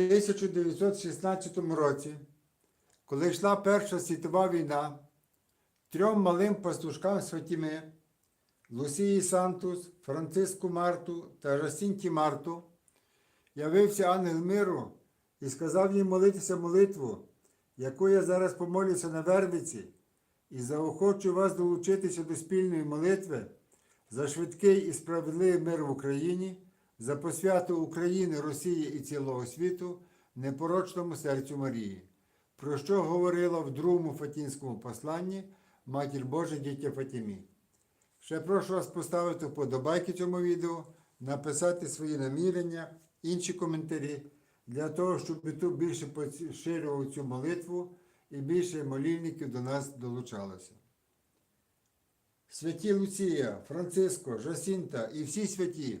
1916 році, коли йшла Перша світова війна, трьом малим пастушкам Святіми Лусії Сантус, Франциску Марту та Жасінті Марту явився ангел миру і сказав їм молитися молитву, яку я зараз помолюся на Вербиці, і заохочу вас долучитися до спільної молитви за швидкий і справедливий мир в Україні, за посвяту України, Росії і цілого світу, непорочному серцю Марії, про що говорила в другому Фатінському посланні Матір Божа дітя Фатімі. Ще прошу вас поставити вподобайки цьому відео, написати свої намірення, інші коментарі, для того, щоб YouTube більше поширював цю молитву і більше молільників до нас долучалося. Святі Луція, Франциско, Жасінта і всі святі,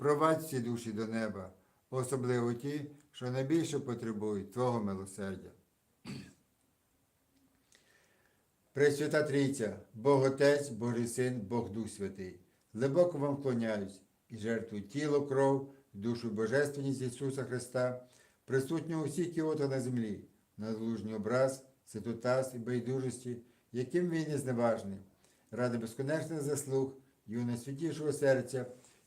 провадь всі душі до неба, особливо ті, що найбільше потребують Твого милосердя. Пресвята Трійця, Бог Отець, Божий Син, Бог Дух Святий, глибоко вам вклоняюсь і жертвую тіло, кров, душу Божественність Ісуса Христа, присутнього у всіх кіотах на землі, на злужній образ, святотас і байдужості, яким він є зневажний, ради безконечних заслуг, юне святішого серця